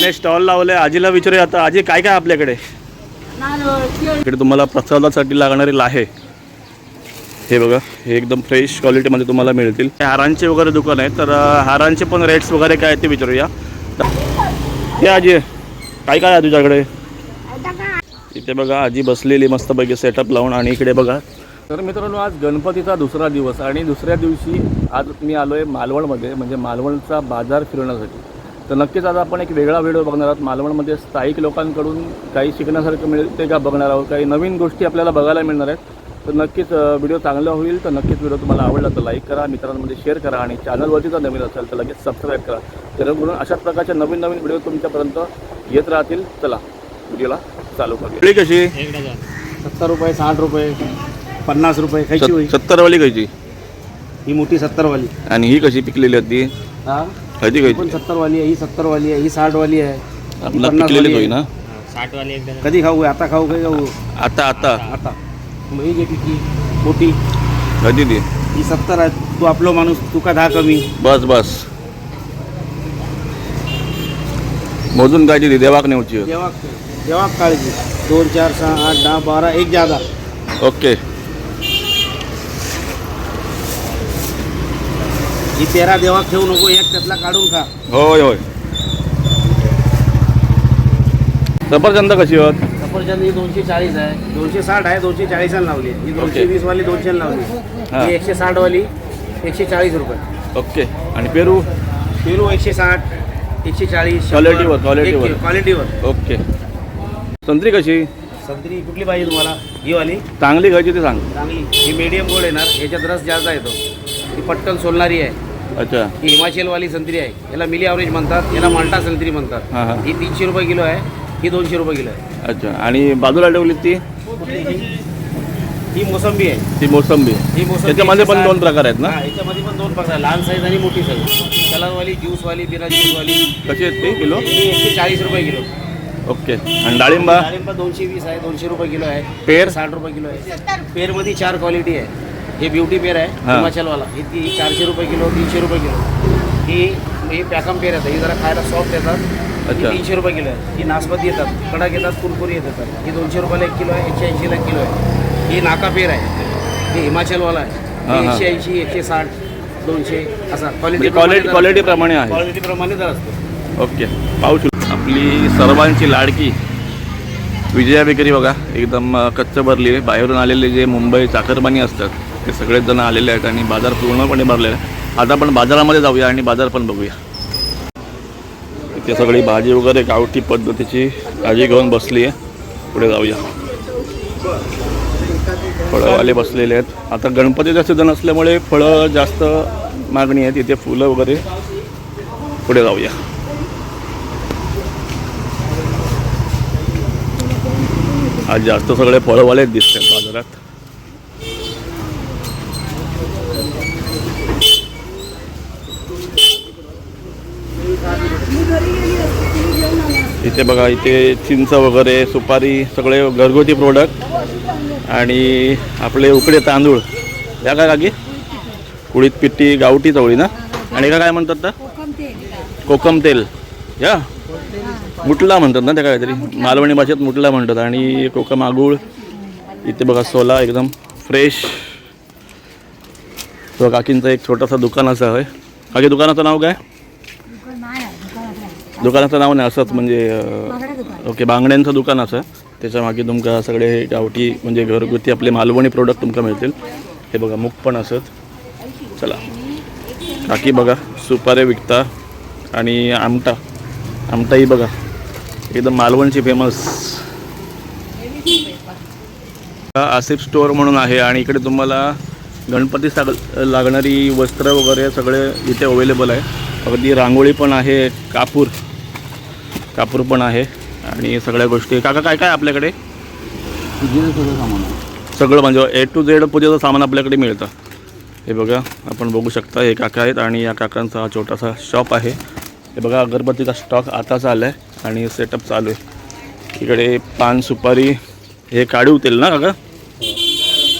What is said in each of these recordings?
आजीने स्टॉल लावले आजीला विचारूया आता. आजी काय काय आपल्याकडे? इकडे तुम्हाला प्रसादासाठी लागणारे लाहे. हे बघा हे एकदम फ्रेश क्वालिटीमध्ये तुम्हाला मिळतील. हारांचे वगैरे दुकान आहे. तर हारांचे पण रेट्स वगैरे काय आहेत ते विचारूया. हे आजी काय काय आहे तुझ्याकडे? इथे बघा आजी बसलेली मस्तपैकी सेटअप लावून आणि इकडे बघा. तर मित्रांनो आज गणपतीचा दुसरा दिवस आणि दुसऱ्या दिवशी आज मी आलो आहे मालवणमध्ये म्हणजे मालवणचा बाजार फिरवण्यासाठी. तर नक्कीच आज आपण एक वेगळा व्हिडिओ बघणार आहोत. मालवणमध्ये स्थायिक लोकांकडून काही शिकण्यासारखं मिळते का बघणार आहोत? काही नवीन गोष्टी आपल्याला बघायला मिळणार आहेत. तर नक्कीच व्हिडिओ चांगला होईल. तर नक्कीच व्हिडिओ तुम्हाला आवडला तर लाईक करा मित्रांमध्ये शेअर करा आणि चॅनलवरती जर नवीन असेल तर लगेच सबस्क्राईब करा. जेणेकरून अशाच प्रकारचे नवीन नवीन व्हिडिओ तुमच्यापर्यंत येत राहतील. चला व्हिडिओला चालू करूया. कशी? सत्तर रुपये साठ रुपये पन्नास रुपये खायची सत्तरवाली खायची ही मोठी सत्तरवाली. आणि ही कशी पिकलेली होती? हा खायची ही खायची पण सत्तरवाली आहे ही सत्तरवाली आहे ही साठवाली आहे आपला पन्नास पिकलेलीच वाली होई आहे. ना कधी खाऊ आता खाऊ काय खाऊ आता आता। आता। मग ही घेतली ती मोठी। कधी ती ही सत्तर आहे तू आपलो माणूस तुका दहा कमी? बस बस। मोजून काय ती देवाक नेऊची जेव्हा जेव्हा काळजी. दोन चार सहा आठ दहा बारा एक जादा ओके. ही तेरा देवा ठेवू नको एक त्यातला काढून खा. होय होय. सफरचंद कशी होत सफरचंद ही दोनशे चाळीस आहे. दोनशे साठ आहे दोनशे चाळीसाला लावली आहे. ही दोनशे. वीस वाली दोनशे लावली हा. ही एकशे साठ वाली एकशे चाळीस रुपये. ओके. आणि पेरू? पेरू एकशे साठ एकशे चाळीस क्वालिटीवर, क्वालिटीवर. क्वालिटीवर ओके. संत्री कशी? संत्री कुठली पाहिजे तुम्हाला? ही वाली. चांगली खायची ते सांग. चांगली. ही मीडियम गोड येणार. याच्यात रस जास्त येतो ही पटकन सोलणारी आहे. अच्छा. ही हिमाचलवाली संत्री आहे. याला मिली ॲव्हरेज म्हणतात याला माल्टा संत्री म्हणतात. हां हां. ही तीनशे रुपये किलो आहे ही दोनशे रुपये किलो आहे. अच्छा. आणि बाजूला ठेवली ती? ही मोसंबी आहे. ती मोसंबी. ही मोसंबी त्याच्यामध्ये पण 160. दोन प्रकार आहेत ना? हा, याच्यामध्ये पण दोन प्रकार आहे. लहान साईज आणि मोठी साईज कलरवाली ज्यूसवाली बिना ज्यूसवाली कशी आहेत ती किलो? ही एकशे चाळीस रुपये किलो. ओके. आणि डाळिंबा? डाळिंब दोनशे वीस आहे दोनशे रुपये किलो आहे. पेर? साठ रुपये किलो आहे. पेरमध्ये चार क्वालिटी आहे. हे ब्युटी पेर आहे. हिमाचलवाला. ही ती चारशे रुपये किलो तीनशे रुपये किलो. ही ही पॅकम पेर येतात ही जरा खायला सॉफ्ट येतात. तीनशे रुपये किलो आहे. ही नासपती येतात कडक येतात कुरकुरी येतात. ही दोनशे रुपयाला एक किलो आहे एकशे ऐंशीला एक किलो आहे. ही नाका पेर आहे. ही हिमाचलवाला आहे. एकशे ऐंशी एकशे साठ दोनशे असा. म्हणजे क्वालिटी क्वालिटी प्रमाणे आहे. क्वालिटी प्रमाणे दर असतो. ओके. पाहू शकतो आपली सर्वांची लाडकी. विजया बेकरी बघा एकदम कच्च भरली आहे बाहेरून आलेले जे मुंबई चाकरमानी असतात. ते सगळेच जण आलेले आहेत आणि बाजार पूर्णपणे भरलेला आहे. आता आपण बाजारामध्ये जाऊया आणि बाजार पण बघूया. इथे सगळी भाजी वगैरे गावठी पद्धतीची भाजी घेऊन बसली आहे. पुढे जाऊया. फळंवाले बसलेले आहेत. आता गणपतीचा सीझन असल्यामुळे फळं जास्त मागणी आहे तिथे फुलं वगैरे. पुढे जाऊया. आज जास्त सगळे फळवालेच दिसतात बाजारात. इथे बघा इथे चिंच वगैरे सुपारी सगळे घरगुती प्रोडक्ट आणि आपले उकडे तांदूळ. या काय काकी कुळीत पिट्टी गावठी चवळी ना? आणि का काय म्हणतात ना? कोकम तेल. या? मुटला म्हणतात ना त्या काहीतरी मालवणी भाषेत मुटला म्हणतात. आणि कोकम आगूळ. इथे बघा सोला एकदम फ्रेश तो काकींचं एक छोटासा दुकान असं आहे. काकी दुकानाचं नाव काय? दुकानाचं नाव नाही असंच म्हणजे ओके बांगड्यांचं दुकान असं. त्याच्यामागे तुमका सगळे हे गावठी म्हणजे घरगुती आपले मालवणी प्रोडक्ट तुमका मिळतील. हे बघा मुख पण असत चला. काकी बघा सुपारे विकता आणि आमटा. आमटाही बघा. एकदम मालवणची फेमस आसिफ स्टोअर म्हणून आहे आणि इकडे तुम्हाला गणपती साग लागणारी वस्त्र वगैरे सगळे इथे अवेलेबल आहे. अगदी रांगोळी पण आहे कापूर. कापूर पण आहे आणि सगळ्या गोष्टी. काका काय काय आपल्याकडे? सगळं म्हणजे ए टू झेड पूजेचं सामान आपल्याकडे मिळतं. हे बघा आपण बघू शकता हे काका आहेत आणि या काकांचा हा छोटासा शॉप आहे. हे बघा अगरबत्तीचा स्टॉक आताच आला आहे आणि सेटअप चालू आहे. इकडे पान सुपारी हे काढीव तेल ना काका?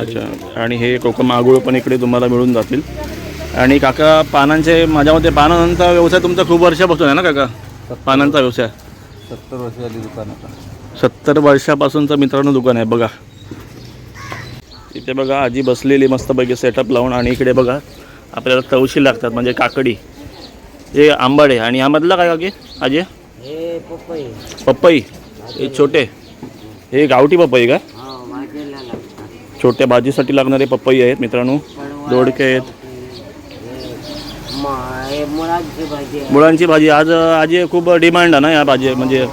अच्छा आणि हे कोकम आगुळ पण इकडे तुम्हाला मिळून जातील. आणि काका पानांचे माझ्या मते पानांचा व्यवसाय तुमचा खूप वर्षापासून आहे ना काका? पानांचा व्यवसाय. सत्तर वर्ष झाली दुकान आता. सत्तर वर्षापासूनचं मित्रांनो दुकान आहे बघा. इथे बघा आजी बसलेली मस्तपैकी सेटअप लावून आणि इकडे बघा आपल्याला तवशी लागतात म्हणजे काकडी. हे आंबाडे आणि यामधला काय काकी आजी? पपई. पपई. हे छोटे. हे गावठी पपई का? हो छोट्या भाजीसाठी लागणारे पपई आहेत मित्रांनो. दोडके आहेत. मुळाची भाजी आहे मुळांची भाजी. आज आजी खूप डिमांड आहे ना या भाजी. म्हणजे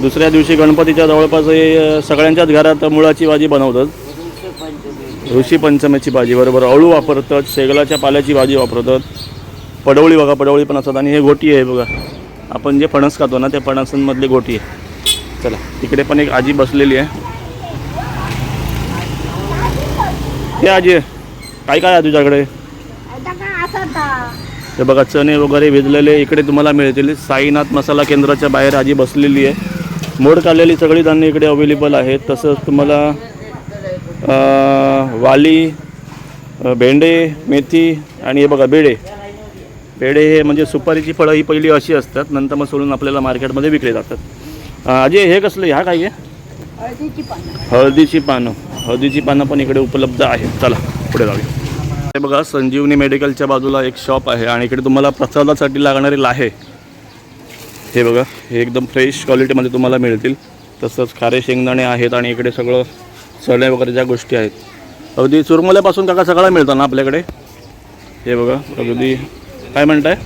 दुसऱ्या दिवशी गणपतीच्या जवळपास हे सगळ्यांच्याच घरात मुळाची भाजी बनवतात. ऋषी पंचमीची भाजी बरोबर. अळू वापरतात शेगलाच्या पाल्याची भाजी वापरतात. पडवळी बघा पडवळी पण असतात. आणि हे गोटी आहे बघा. आपण जे फणस खातो ना त्या फणसांमधली गोटी आहे. चला तिकडे पण एक आजी बसलेली आहे. हे आजी आहे. काय काय आहे तुझ्याकडे हे बघा चणे वगैरे भिजलेले इकडे तुम्हाला मिळतील. साईनाथ मसाला केंद्राच्या बाहेर आजी बसलेली आहे. मोड काढलेली सगळी धान्य इकडे अवेलेबल आहेत. तसंच तुम्हाला वाली भेंडे मेथी आणि हे बघा बेडे. बेडे हे म्हणजे सुपारीची फळं ही पहिली अशी असतात. नंतर मग सोडून आपल्याला मार्केटमध्ये विकले जातात. अजय हे कसलं ह्या काय आहे? हळदीची पानं. हळदीची पानं पण इकडे उपलब्ध आहेत. चला पुढे जाऊया. हे बघा संजीवनी मेडिकलच्या बाजूला एक शॉप आहे आणि इकडे तुम्हाला प्रसादासाठी लागणारे लाहे. हे बघा हे एकदम फ्रेश क्वालिटीमध्ये तुम्हाला मिळतील. तसंच खारे शेंगदाणे आहेत आणि इकडे सगळं चणे वगैरे ज्या गोष्टी आहेत. अगदी चुरमुल्यापासून काका सगळं मिळतं ना आपल्याकडे? हे बघा अगदी काय म्हणताय?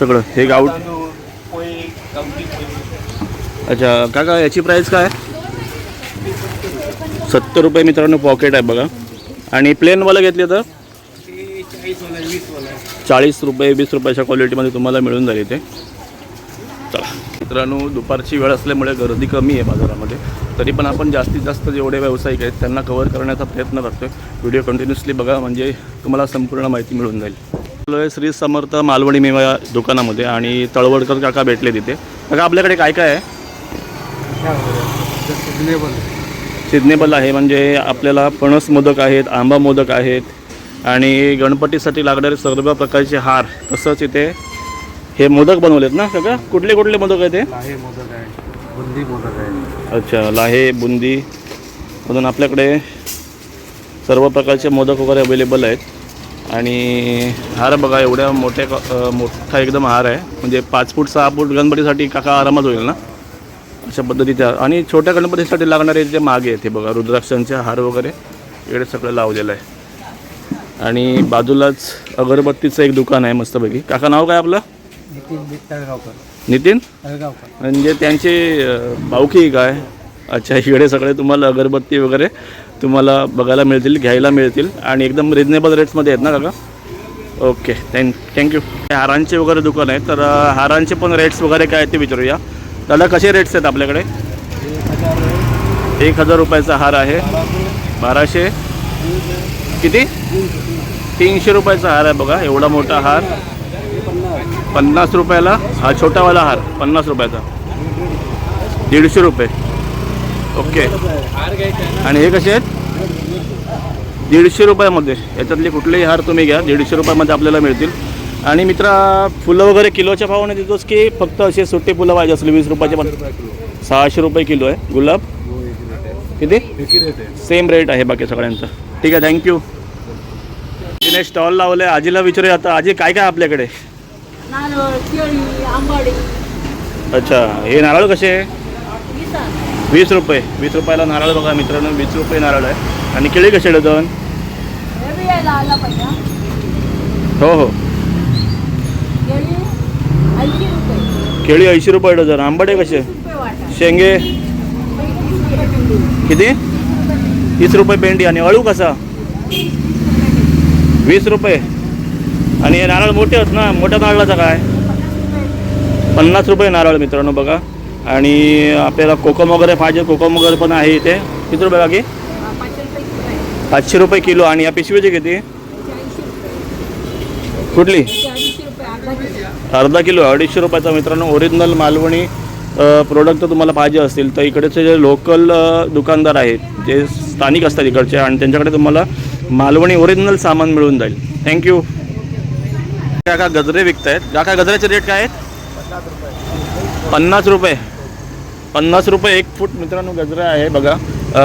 सगळं हे गाव अच्छा काका याची प्राईस काय? सत्तर रुपये मित्रांनो पॉकेट आहे बघा. आणि प्लेनवाला घेतले तर? चाळीस रुपये वीस रुपयाच्या क्वालिटीमध्ये तुम्हाला मिळून जाईल इथे. चला. मित्रांनो दुपारची वेळ असल्यामुळे गर्दी कमी आहे बाजारामध्ये. तरी पण आपण जास्तीत जास्त जेवढे व्यावसायिक आहेत त्यांना कव्हर करण्याचा प्रयत्न करतो व्हिडिओ कंटिन्युअसली बघा म्हणजे तुम्हाला संपूर्ण माहिती मिळून जाईल. आलो आहे श्री समर्थ मालवणी मेवा या दुकानामध्ये आणि तळवडकर काका भेटले तिथे. काका आपल्याकडे काय काय आहे सिजनेबल आहे म्हणजे आपल्याला फणस मोदक आहेत आंबा मोदक आहेत आणि गणपतीसाठी लागणारे सर्व प्रकारचे हार तसंच इथे हे मोदक बनवलेत ना सगळं कुठले कुठले मोदक आहेत ते लाहे मोदक आहे बुंदी मोदक आहे अच्छा लाहे बुंदी म्हणून आपल्याकडे सर्व प्रकारचे मोदक वगैरे अवेलेबल आहेत. आणि हार बघा एवढ्या मोठ्या मोठा एकदम हार आहे. म्हणजे पाच फूट सहा फूट गणपतीसाठी काका आरामात होईल ना? अशा पद्धतीचे हार आणि छोट्या गणपतीसाठी लागणारे जे मागे आहेत हे बघा रुद्राक्षांचे हार वगैरे इकडे सगळं लावलेलं आहे. आणि बाजूलाच अगरबत्तीचं एक दुकान आहे मस्तपैकी. काका नाव काय आपलं? नितीन म्हणजे त्यांची अ, भावकी काय? अच्छा इकडे सगळे तुम्हाला अगरबत्ती वगैरे तुम्हाला बघायला मिळतील घ्यायला मिळतील आणि एकदम रिजनेबल रेट्समध्ये आहेत ना काका? ओके थँक थँक्यू हारांचे वगैरे दुकान आहे तर हारांचे पण रेट्स वगैरे काय आहेत ते विचारूया. दादा कसे रेट्स आहेत आपल्याकडे? एक हजार रुपयाचा हार आहे. बाराशे. किती? तीनशे रुपयाचा हार आहे बघा एवढा मोठा हार. पन्नास रुपयाला हा छोटावाला हार पन्नास रुपयाचा. दीडशे रुपये. ओके. आणि हे कसे आहेत? दीडशे रुपयामध्ये. याच्यातले कुठलेही हार तुम्ही घ्या दीडशे रुपयामध्ये आपल्याला मिळतील. आणि मित्रा फुलं वगैरे किलोच्या भावाने देतोस की फक्त असे सुट्टी फुलं पाहिजे असले वीस रुपयाचे पण? सहाशे रुपये किलो आहे गुलाब? किती? सेम रेट आहे बाकी सगळ्यांचा. ठीक आहे थँक्यू तिने स्टॉल लावले आजीला विचारूया आता. आजी काय काय आपल्याकडे? नारळ केळी आंबाडी. अच्छा हे नारळ कसे आहे? विसा रुपये. वीस रुपयाला नारळ बघा मित्रांनो वीस रुपये नारळ आहे. आणि केळी कसे डझन? हो हो केळी ऐंशी रुपये केळी ऐंशी रुपये डझन. आंबाडे कसे? शेंगे. किती? तीस रुपये पेंडी. आणि अळू कसा? वीस रुपये. आणि हे नारळ मोठे आहेत ना? मोठ्या नारळाचा काय? पन्नास रुपये नारळ मित्रांनो बघा. आणि आपल्याला कोकम वगैरे पाहिजे. कोकम वगैरे पण आहे इथे. किती रुपये बाकी? पाचशे रुपये किलो. आणि या पिशवीचे किती? कुठली? अर्धा किलो अडीचशे रुपयाचा मित्रांनो ओरिजिनल मालवणी प्रोडक्ट तुम्हाला पाहिजे असतील. तर इकडचे जे लोकल दुकानदार आहेत जे स्थानिक असतात इकडचे आणि त्यांच्याकडे तुम्हाला मालवणी ओरिजिनल सामान मिळून जाईल. थँक्यू काका गजरे विकतायत? काका गजऱ्याचे रेट काय आहेत? पन्नास रुपये. पन्नास रुपये एक फूट मित्रांनो गजरा आहे बघा.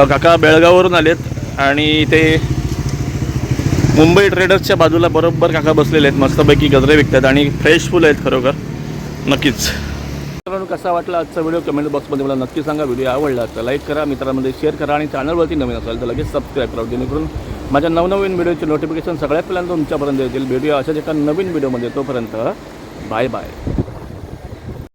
काका बेळगाववरून आलेत आणि ते मुंबई ट्रेडर्सच्या बाजूला बरोबर काका बसलेले आहेत. मस्तपैकी गजरे विकतात आणि फ्रेश फुलं आहेत खरोखर. नक्कीच. मित्रांनो कसा वाटला आजचा व्हिडिओ कमेंट बॉक्समध्ये मला नक्की सांगा. व्हिडिओ आवडला तर लाईक करा मित्रांमध्ये शेअर करा आणि चॅनलवरती नवीन असाल तर लगेच सबस्क्राईब करा. जेणेकरून माझ्या नवनवीन व्हिडिओचे नोटिफिकेशन सगळ्यात पहिल्यांदा तुमच्यापर्यंत येतील. व्हिडिओ अशाच एका नवीन व्हिडिओमध्ये तोपर्यंत बाय बाय